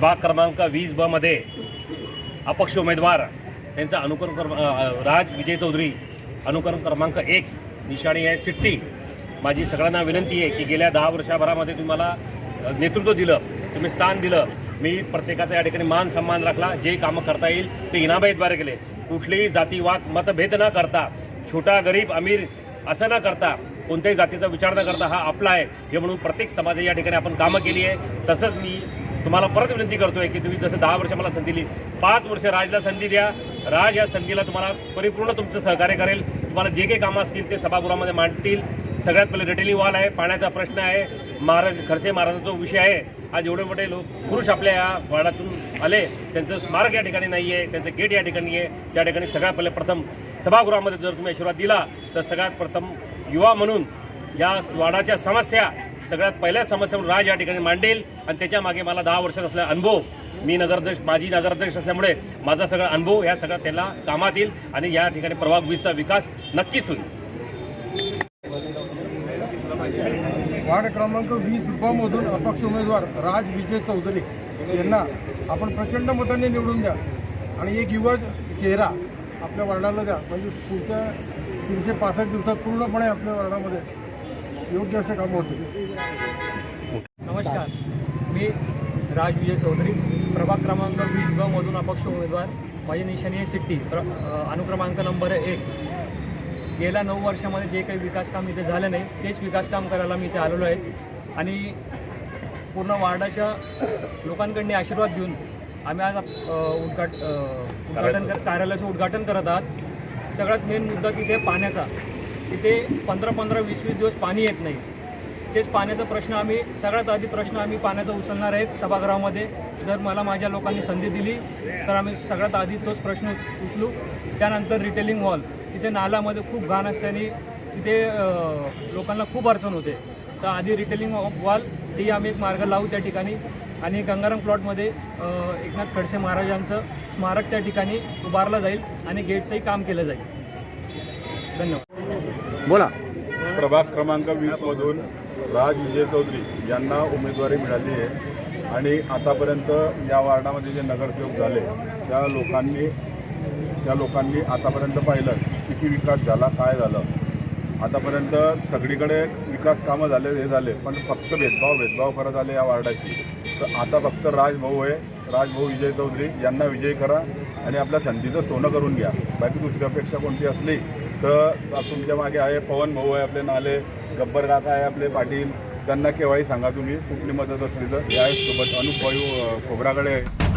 प्रभाग क्रमांक वीस ब मध्ये अपक्ष उमेदवार त्यांचा अनुकरण क्रम राज विजय चौधरी अनुकरण क्रमांक एक निशाणी आहे सिट्टी. माझी सगळ्यांना विनंती आहे की गेल्या दहा वर्षाभरामध्ये तुम्हाला नेतृत्व दिलं तुम्ही स्थान दिलं. मी प्रत्येकाचा या ठिकाणी मान सन्मान राखला. जे कामं करता येईल ते इनाबाईद्वारे केले. कुठलेही जातीवाद मतभेद न करता छोटा गरीब अमीर असं न करता कोणत्याही जातीचा विचार न करता हा आपला आहे. हे म्हणून प्रत्येक समाजाच्या या ठिकाणी आपण कामं केली आहे. तसंच मी तुम्हाला परत विनंती करतोय की तुम्ही जसं दहा वर्ष मला संधी दिली पाच वर्ष राजला संधी द्या. राज या संधीला तुम्हाला परिपूर्ण तुमचं सहकार्य करेल. तुम्हाला जे काही कामं असतील ते सभागृहामध्ये मांडतील. सगळ्यात पहिले रिटेली वॉल आहे पाण्याचा प्रश्न आहे. महाराज खडसे महाराजांचा विषय आहे. आज एवढे मोठे लोक पुरुष आपल्या या वाड्यातून आले. त्यांचं स्मारक या ठिकाणी नाही आहे त्यांचं गेट या ठिकाणी आहे. त्या ठिकाणी सगळ्यात पहिले प्रथम सभागृहामध्ये जर तुम्ही आशीर्वाद दिला तर सगळ्यात प्रथम युवा म्हणून या वाडाच्या समस्या सगळ्यात पहिल्या समस्या म्हणून राज या ठिकाणी मांडेल आणि त्याच्यामागे मला दहा वर्षात असलेला अनुभव मी नगराध्यक्ष माझी नगराध्यक्ष असल्यामुळे माझा सगळा अनुभव ह्या सगळ्या त्याला कामात येईल आणि या ठिकाणी प्रभाग वीजचा विकास नक्कीच होईल. वार्ड क्रमांक वीस ब मधून अपक्ष उमेदवार राज विजय चौधरी यांना आपण प्रचंड मताने निवडून द्या आणि एक युवा चेहरा आपल्या वार्डाला द्या. म्हणजे पुढच्या तीनशे पासष्ट दिवसात पूर्णपणे आपल्या वार्डामध्ये योग्य असे कामं होतील. नमस्कार. मी राज विजय चौधरी. प्रभाग क्रमांक वीस ब मधून अपक्ष उमेदवार माझी निशाणी आहे सिट्टी. प्र अनुक्रमांक नंबर एक. गेल्या नऊ वर्षामध्ये जे काही विकास काम इथे झालं नाही तेच विकास काम करायला मी इथे आलेलो आहे. आणि पूर्ण वार्डाच्या लोकांकडून आशीर्वाद घेऊन आम्ही आज उद्घाट उद्घाटन कर कार्यालयाचं उद्घाटन करत आहात. सगळ्यात मेन मुद्दा तिथे पाण्याचा. तिथे पंधरा पंधरा वीस वीस दिवस पाणी येत नाही. तेच पाण्याचा प्रश्न आम्ही सगळ्यात आधी प्रश्न आम्ही पाण्याचा उचलणार आहेत सभागृहामध्ये. जर मला माझ्या लोकांनी संधी दिली तर आम्ही सगळ्यात आधी तोच प्रश्न उचलू. त्यानंतर रिटेलिंग हॉल तिथे नालामध्ये खूप घाण असल्याने तिथे लोकांना खूप अडचण होते. तर आधी रिटेलिंग वॉल तेही आम्ही एक मार्ग लावू त्या ठिकाणी. आणि गंगाराम प्लॉटमध्ये एकनाथ खडसे महाराजांचं स्मारक त्या ठिकाणी उभारलं जाईल आणि गेटचंही काम केलं जाईल. धन्यवाद. बोला. प्रभाग क्रमांक वीसमधून राज विजय चौधरी यांना उमेदवारी मिळाली आहे. आणि आतापर्यंत या वार्डामध्ये जे नगरसेवक झाले त्या लोकांनी त्या लोकांनी आतापर्यंत पाहिलं किती विकास झाला काय झालं. आतापर्यंत सगळीकडे विकास कामं झाले हे झाले पण फक्त भेदभाव भेदभाव करत आले या वार्डाची तर आता फक्त राजभाऊ आहे. राजभाऊ विजय चौधरी यांना विजय करा आणि आपल्या संधीचं सोनं करून घ्या. बाकी दुसरी अपेक्षा कोणती असली तर तुमच्या मागे आहे पवन भाऊ आहे आपले नाले गब्बर काका आहे आपले पाटील. त्यांना केव्हाही सांगा तुम्ही कुठली मदत असली तर. यासोबत अनुप भाऊ खोबराकडे आहे.